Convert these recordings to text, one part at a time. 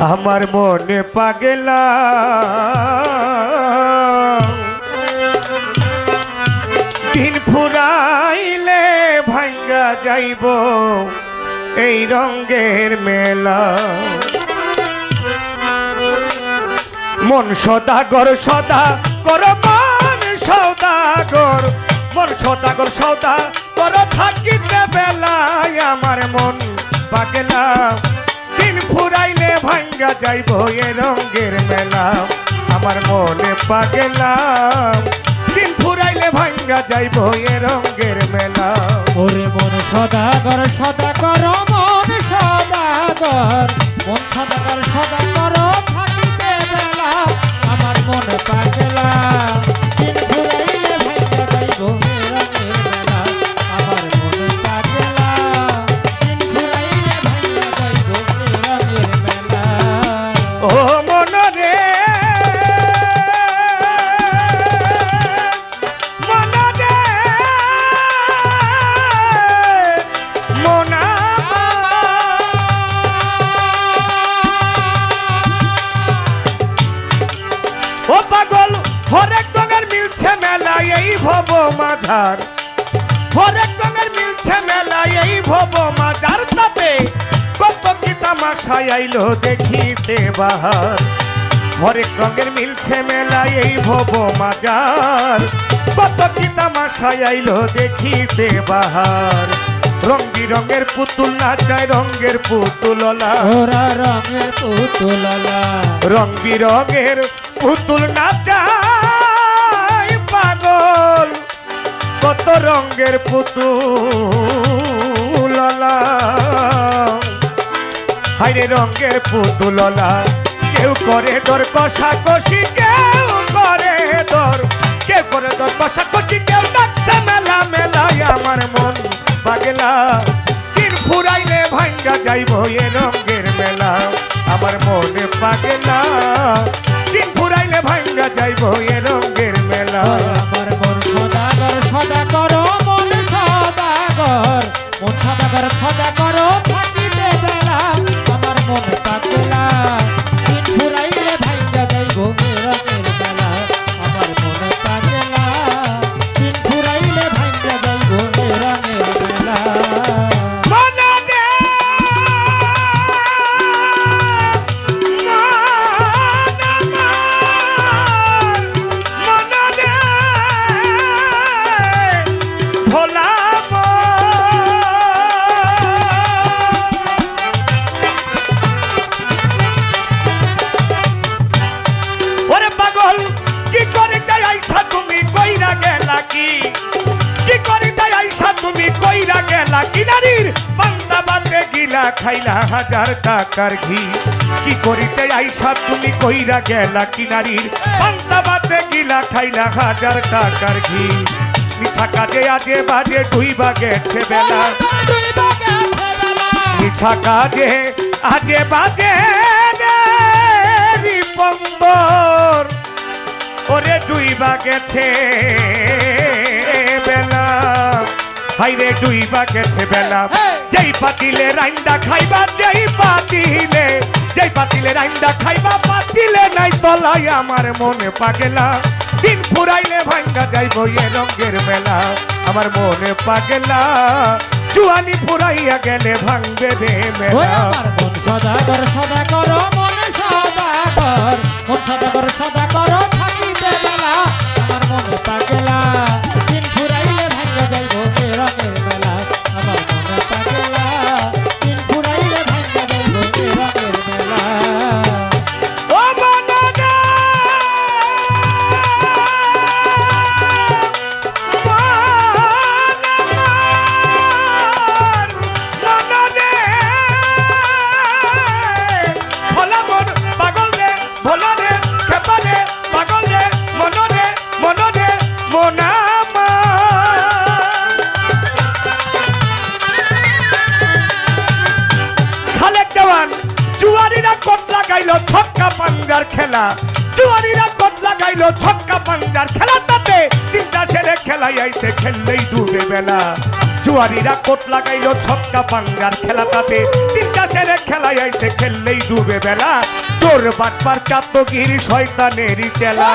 আমার মনে পাগেলা। দিন ফুরাইলে ভাঙ্গা যাইব এই রঙ্গের মেলা। মন সদাগর, সদা কর, মন সদাগর। মন সদাগর, সদা কর, থাকিতে বেলায় আমার মন পাগলা। ফুরাইলে ভাঙ্গা যাইব এ রঙ্গের মেলা। আমার মনে পাগলা। দিন ফুরাইলে ভাঙ্গা যাইব এ রঙ্গের মেলা। ওরে মন সদাগর সদাগর, মন সদাগর। মন সদাগর সদাগর থাকিতে বেলা আমার মন পাগলা। এই ভব মাঝার। হরেক রঙের মিলছে মেলা এই ভব মাঝার তাতে কত কি তামাশায় আইলো দেখিতে বাহার। হরেক রঙের মিলছে মেলা এই ভব মাজার কত কি তামাশায় আইলো দেখিতে বাহার। রং বিরঙের পুতুল নাচায় রঙের পুতুললা ওরা রঙের পুতুললা রং বিরঙের পুতুল নাচায় কত রঙের পুতুললা হাইরে রঙের পুতুললা কেউ করে দর কষা কষি কেউ করে দর। কেউ করে দর কষা কষি কেউ ডাকছে মেলা মেলায় আমার মন পাগলা। দিন ফুরাইলে ভাঙ্গা যাইব এ রঙের মেলা। আমার মনে পাগলা। দিন ফুরাইলে ভাঙ্গা যাইব এ রঙের মেলা। সদাগর সদাগর কিনারির বান্দা বান্দে গিলা খাইলা হাজার টাকার ঘি। কি করিতে আইসা তুমি কইরা গেলা কিনারির। বান্দা বান্দে গিলা খাইলা হাজার টাকার ঘি। মিঠা কাজে আজে বাজে ডুইবা গেছে বেলা। মিঠা কাজে আজে বাজে রিপম্বর। ওরে ডুইবা গেছে। হাইরে ডুইবা গেছে বেলা। যেই পাতিলে রাইন্দা খাইবা যেই পাতিলে যেই পাতিলে রাইন্দা খাইবা পাতিলে নাই তলাই আমার মনে পাগেলা। দিন ফুরাইলে ভাঙ্গা যাইব এ রঙের মেলা আমার মনে পাগেলা। জুয়ানি ফুরাইয়া গেলে ভাঙবে রে মেলা। আমার মন সদা কর মন সদাগর মন সদাগর সদাগর থাকিতে বেলা আমার মন পাগলা। দিন এ রঙের খেলা। জুয়ারিরা কোট লাগাইলো ছক্কা পাঞ্জার খেলা তাতে। তিনটা ছেলে খেলাই আইতে খেললেই ডুবে বেলা। জুয়ারিরা কোট লাগাইলো ছক্কা পাঞ্জার খেলা তাতে। তিনটা হাতের খেলায় আইতে খেললেই ডুবে বেলা। তোর বাটপার চাতগির শয়তানেরই চেলা।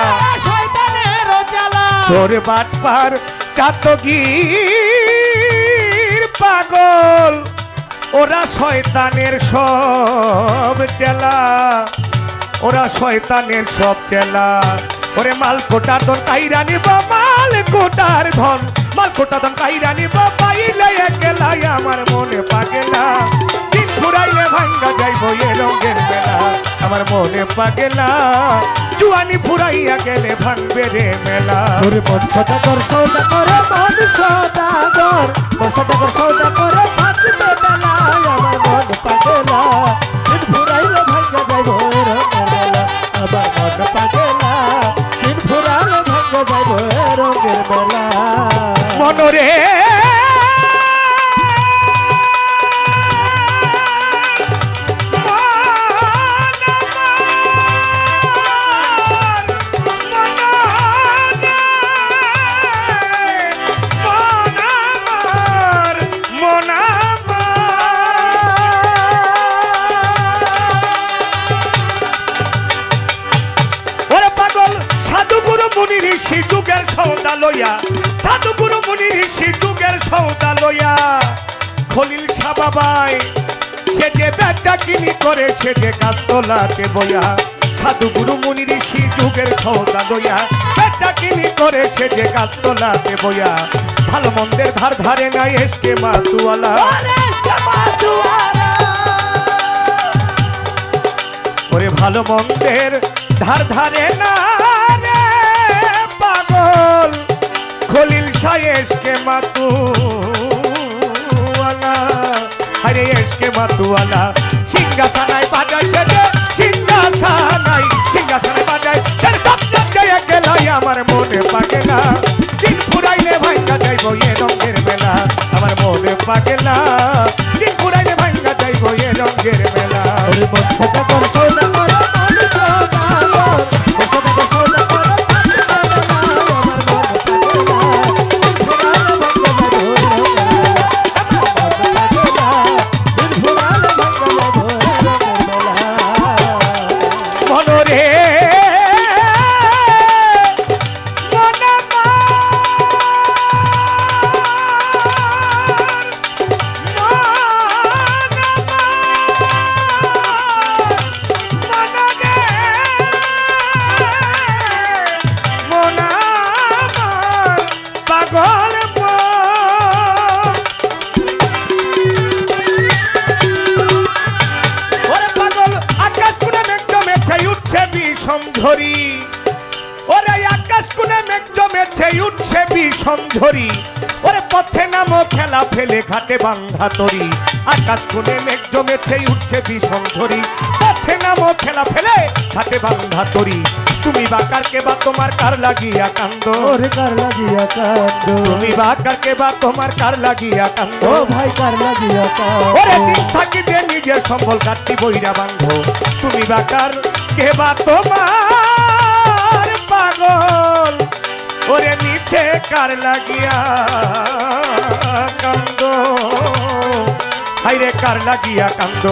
তোর বাটপার চাতগির পাগল। ওরা শয়তানের সব চেলা। ওরা শয়তানের সব চেলা। ওরে মাল কোটা ধন, কাইরা নিব, মাল কোটার ধন। মাল কোটা ধন, কাইরা নিব, পাইলে একলাই আমার মনে পাগেলা। দিন ঘুরাইলে ভাঙ্গা রঙের মেলা, আমার মনে পাগেলা। জুয়ানি ফুরাইয়া গেলে ভাঙবে রে মেলা। তোর মন সদাগর সৌদা করে মন সদাগর মন সদাগর সৌদা করে থাকবে বেলায় আমার মন সাবাবাই সে যে ব্যাগটা কিনি করে সে যে কাস্তলাতে বইয়া। সাধু গুরু মুনি ঋষি যুগের সৌদা লইয়া। ব্যাগটা কিনি করে সে যে কাস্তলাতে বইয়া। ভালো মন্দের ধার ধারে নাই এসকে মাতুয়ালা। ওরে ভালো মন্দের ধার ধারে না মাতুয়ালা সিংহাসানায় বাজাই সেজে সিংহাসানায় সিংহাসানায় বাজাই তার সপ্তাহ জয় গেলাই আমার মনে পাগে না। দিন ফুরাইলে ভাইটা যাইব এ রঙের মেলা। আমার মনে পাগে ঝরি ওরে আকাশ কোনে মেঘ জমেছে, উঠছে বিষম ঝরি ওরে পথে নামো, খেলা ফেলে ঘাটে বান্ধা তরি। আকাশ কোণে মেঘ জমেছে উঠছে বিষম ঝরি পথে নামো খেলা ফেলে ঘাটে বান্ধা তরি। তুমি বা কারকে বা তোমার কার লাগিয়া কান্দ? ওরে কার লাগিয়া কান্দ? তুমি বা কারকে বা তোমার কার লাগিয়া কান্দ? ও ভাই কার লাগিয়া ওরে দিন থাকি যে নিজের সম্বল কাটতি বইরা বান্ধ তুমি বাকার কে বা তোমার পাগল? ওরে নিচে কার লাগিয়া কান্দ হাইরে কার লাগিয়া কান্দ?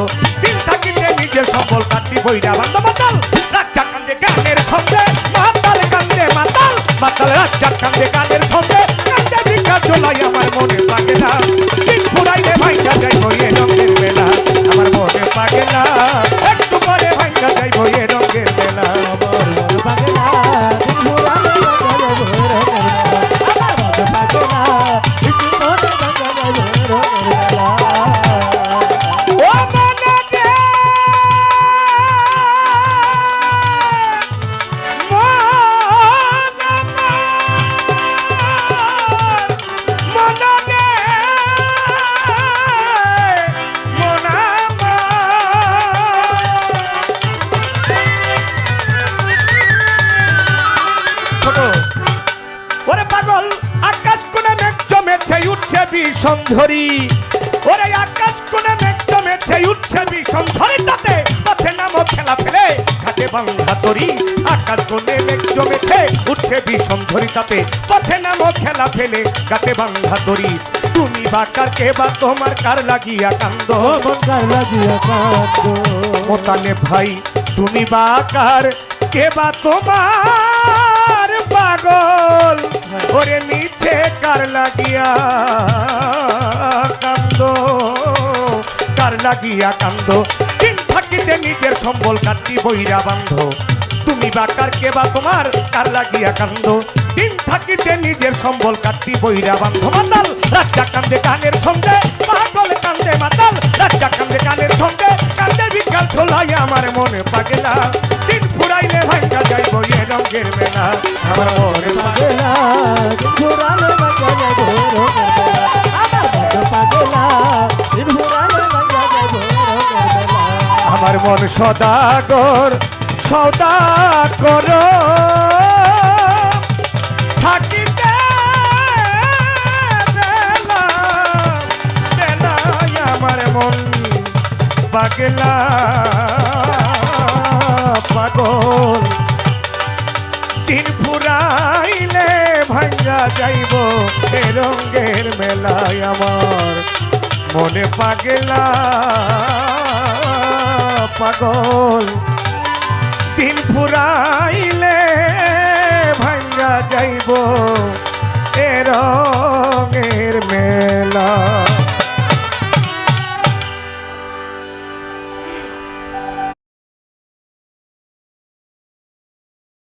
দিন থাকিতে নিজের সম্বল কাটি বইরা বান্ধ মাতাল। রাজা কান্দে গানের ছন্দে, মাতাল কান্দে মাতাল। মাতাল রাজা কান্দে গানের ছন্দে, কান্দে ভিক্ষা চলাই আমার মনে পাকে না। দিন ফুরাইলে ভাইটা যাই এ রঙের বেলা আমার মনে পাকে না। একটু পরে ভাইটা যাই এ নামো খেলা ফেলে। ঘাটে বাংলা তরি আকাশ কোণে মেঘ জমেছে। উঠছে বিষম ঝরি তাতে পথে নামো খেলা ফেলে। ঘাটে বাংলা তরি তুমি বাকার কে বা তোমার কার লাগিয়া কান্দ? কার লাগিয়া কান্দো? মোতালে ভাই তুমি বাকার কে বা তোমার পাগল? ওরে নিচে কার লাগিয়া কান্দ? কার লাগিয়া কান্দ? সম্বল কাটি বইরা বান্ধ। তুমি বাকার কে বা তোমার কার লাগিয়া কান্দ। দিন থাকিতে নিজের সম্বল কাটি বইরা বান্ধ। মাতাল, রাজা কান্দে কানের ছন্দে, পাগল কান্দে মাতাল, রাজা কান্দে কানের ছন্দে, কান্দে বিকাল ছোলাই আমার মনে পাগেলা। দিন ফুরাইলে ভাঙ্গা যাইব এ রঙের মেলা আমার মনে পাগেলা। মন সদাগর সদাগর। থাকিতে বেলা, বেলায় আমার মন পাগলা, পাগল। দিন ফুরাইলে ভাঙ্গা যাইব এ রঙ্গের মেলায় আমার মনে পাগলা। পাগল। দিন ফুরাইলে ভাঙ্গা যাইব এর মেলা।